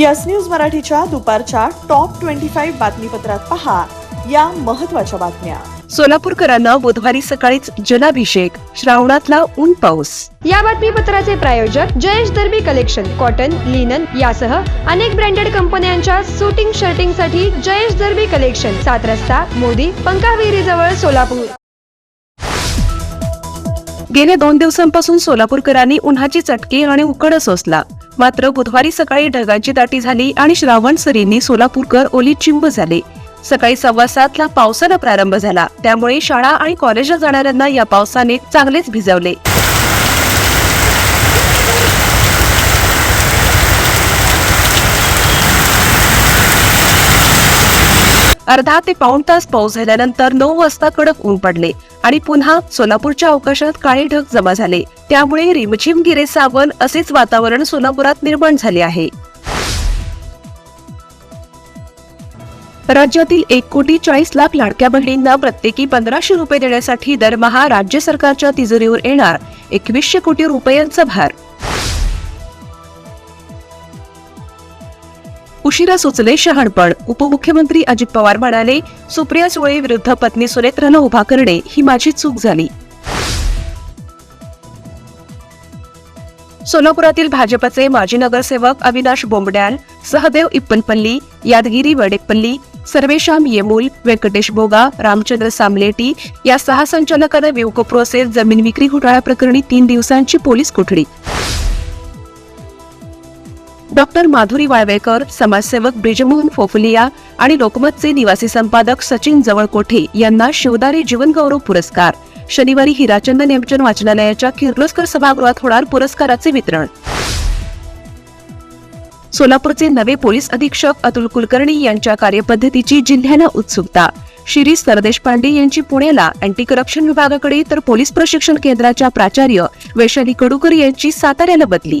Yes news मराठीच्या दुपारच्या top twenty five बातमीपत्रात पहा या महत्त्वाच्या बातम्या. सोलापूरकरांना बुधवारी सकाळीच जलाभिषेक श्रावणातला ऊन पाऊस. या बातमीपत्राचे प्रायोजक Jayesh Darbi collection cotton linen यासह अनेक ब्रँडेड कंपन्यांच्या सुटिंग शर्टिंगसाठी जयेश दर्बी कलेक्शन सात रस्ता मोदी पंकाविहिरी जवळ सोलापूर. गेल्या दोन दिवसांपासून सोलापूरकरांनी उन्हाची चटके आणि उकड सोसला. मात्र बुधवारी सकाळी ढगांची दाटी झाली आणि श्रावण सरींनी सोलापूरकर ओली चिंब झाले. सकाळी सव्वा सातला पावसाला प्रारंभ झाला. त्यामुळे शाळा आणि कॉलेजला जाणाऱ्यांना या पावसाने चांगलेच भिजवले. अर्धा ते पाऊण तास पाऊस झाल्यानंतर नऊ वाजता कडक ऊन पडले. आणि पुन्हा सोलापूरच्या अवकाशात काळे ढग जमा झाले. त्यामुळे रिमझिम गिरे सावन असेच वातावरण सोलापुरात निर्माण झाले आहे. राज्यातील एक कोटी चाळीस लाख लाडक्या बहिणींना प्रत्येकी पंधराशे रुपये देण्यासाठी दरमहा राज्य सरकारच्या तिजोरीवर येणार एकवीसशे कोटी रुपयांचा भार. उशिरा सुचले शहाणपण उपमुख्यमंत्री अजित पवार म्हणाले सुप्रिया सुळे विरुद्ध पत्नी सुनेत्रानं उभा करणे ही माझी चूक झाली. सोलापुरातील भाजपचे माजी नगरसेवक अविनाश बोंबड्याल सहदेव इप्पनपल्ली यादगिरी वडेपल्ली सर्वेशाम येमूल व्यंकटेश बोगा रामचंद्र सामलेटी या सहा संचालकांना विवको प्रोसेस जमीन विक्री घोटाळ्याप्रकरणी तीन दिवसांची पोलीस कोठडी. डॉक्टर माधुरी वाळवेकर समाजसेवक ब्रिजमोहन फोफुलिया आणि लोकमतचे निवासी संपादक सचिन जवळकोठे यांना शिवदारी जीवनगौरव पुरस्कार. शनिवारी हिराचंद नेमचंद वाचनालयाच्या किर्लोस्कर सभागृहात होणार पुरस्काराचे वितरण. सोलापूरचे नवे पोलीस अधीक्षक अतुल कुलकर्णी यांच्या कार्यपद्धतीची जिल्ह्याला उत्सुकता. शिरीष सरदेश पांडे यांची पुण्याला अँटी करप्शन विभागाकडे तर पोलीस प्रशिक्षण केंद्राच्या प्राचार्य वैशाली कडूकर यांची साताऱ्याला बदली.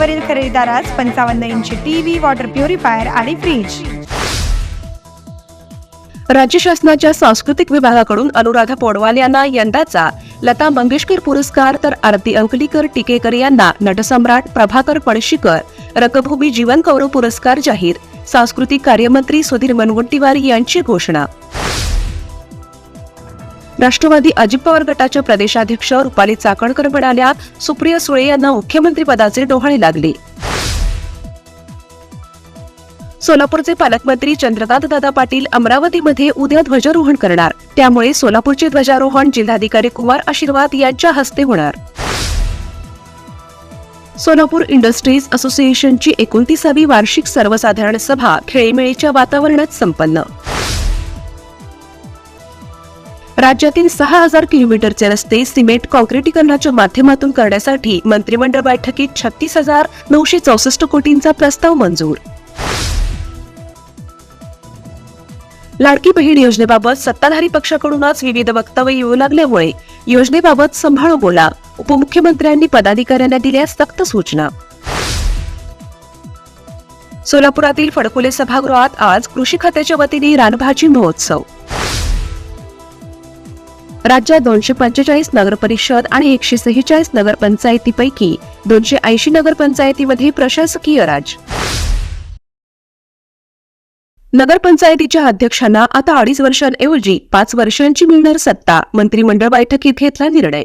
फुटावरील खरेदीदारास पंचावन्न इंची टीव्ही वॉटर प्युरिफायर आणि फ्रीज राज्य शासनाच्या सांस्कृतिक विभागाकडून अनुराधा पौडवाल यांना यंदाचा लता मंगेशकर पुरस्कार तर आरती अंकलीकर टिकेकर यांना नटसम्राट प्रभाकर पळशीकर रंगभूमी जीवन गौरव पुरस्कार जाहीर सांस्कृतिक कार्यमंत्री सुधीर मुनगंटीवार यांची घोषणा. राष्ट्रवादी अजित पवार गटाच्या प्रदेशाध्यक्ष रुपाली चाकणकर म्हणाल्या सुप्रिया सुळे यांना मुख्यमंत्री पदाचे डोहाळे लागले. सोलापूरचे पालकमंत्री चंद्रकांत दादा पाटील अमरावतीमध्ये उद्या ध्वजारोहण करणार. त्यामुळे सोलापूरचे ध्वजारोहण जिल्हाधिकारी कुमार आशीर्वाद यांच्या हस्ते होणार. सोलापूर इंडस्ट्रीज असोसिएशनची एकोणतीसावी वार्षिक सर्वसाधारण सभा खेळीमेळीच्या वातावरणात संपन्न. राज्यातील सहा हजार किलोमीटरचे रस्ते सिमेंट कॉन्क्रिटीकरणाच्या माध्यमातून करण्यासाठी मंत्रिमंडळ बैठकीत छत्तीस हजार नऊशे चौसष्ट कोटींचा प्रस्ताव मंजूर. लाडकी बहीण योजनेबाबत सत्ताधारी पक्षाकडूनच विविध वक्तव्य येऊ लागल्यामुळे योजनेबाबत संभाळू बोला उपमुख्यमंत्र्यांनी पदाधिकाऱ्यांना दिल्या सक्त सूचना. सोलापुरातील फडकुले सभागृहात आज कृषी खात्याच्या वतीने रानभाजी महोत्सव. राज्यात दोनशे पंचेचाळीस नगरपरिषद आणि एकशे सेहेचाळीस नगरपंचायतीपैकी दोनशे ऐंशी नगरपंचायतीमध्ये प्रशासकीय राज. नगरपंचायतीच्या अध्यक्षांना आता अडीच वर्षांऐवजी पाच वर्षांची मिळणार सत्ता मंत्रिमंडळ बैठकीत घेतला निर्णय.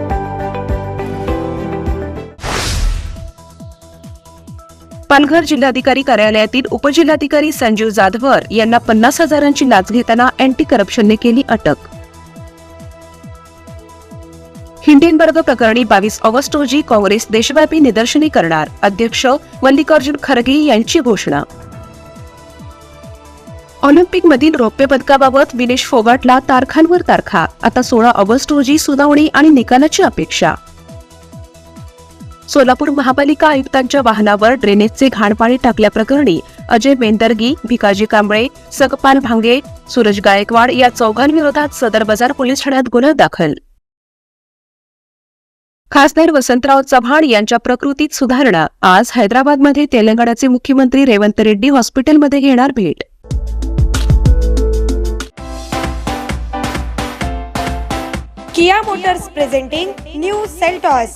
Palghar जिल्हाधिकारी कार्यालयातील उपजिल्हाधिकारी संजीव जाधवर यांना पन्नास हजारांची लाच घेताना अँटी करप्शनने केली अटक. हिंडेनबर्ग प्रकरणी बावीस ऑगस्ट रोजी काँग्रेस देशव्यापी निदर्शने करणार अध्यक्ष मल्लिकार्जुन खरगे यांची घोषणा. ऑलिम्पिकमधील रौप्य पदकाबाबत विनेश फोगाटला तारखांवर तारखा आता सोळा ऑगस्ट रोजी सुनावणी आणि निकालाची अपेक्षा. सोलापूर महापालिका आयुक्तांच्या वाहनावर ड्रेनेजचे घाणपाणी टाकल्याप्रकरणी अजय बेंदर्गी भिकाजी कांबळे सकपाल भांगे सूरज गायकवाड या चौघांविरोधात सदर बाजार पोलीस ठाण्यात गुन्हा दाखल. खासदार वसंतराव चव्हाण यांच्या प्रकृतीत सुधारणा. आज हैदराबादमध्ये तेलंगणाचे मुख्यमंत्री रेवंत रेड्डी हॉस्पिटलमध्ये घेणार भेट. Kia motors presenting new Seltos.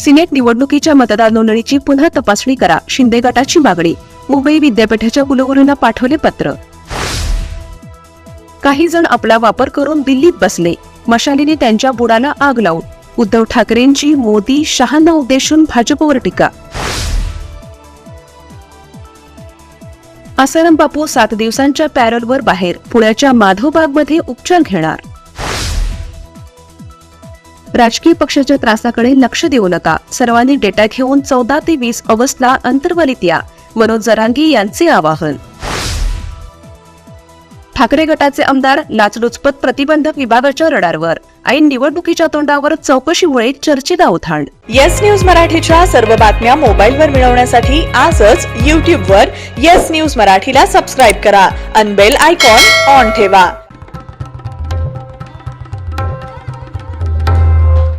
Senate निवडणुकीच्या मतदार नोंदणीची पुन्हा तपासणी करा. शिंदे गटाची मागणी. मुंबई विद्यापीठाच्या कुलगुरूंना पाठवले पत्र. काही जण आपला वापर करून दिल्लीत बसले. मशालीने त्यांच्या बुडाला आग लावून. उद्धव ठाकरेंची मोदी शहांना उद्देशून भाजपवर टीका. आसाराम बापू सात दिवसांच्या पॅरलवर बाहेर. पुण्याच्या माधवबागमध्ये उपचार घेणार. राजकीय पक्षाच्या त्रासाकडे लक्ष देऊ नका. सर्वांनी डेटा घेऊन चौदा ते वीस ऑगस्टला अंतर्वलित या. मनोज जरांगी यांचे आवाहन. ठाकरे गटाचे आमदार लाचलुचपत प्रतिबंधक विभागाच्या रडारवर. ऐन निवडणुकीच्या तोंडावर चौकशीमुळे चर्चेला उधाण येस न्यूज मराठीच्या सर्व बातम्या मोबाईलवर मिळवण्यासाठी आजच यूट्यूबवर येस न्यूज मराठीला सबस्क्राईब करा. अनबेल आयकॉन ऑन ठेवा.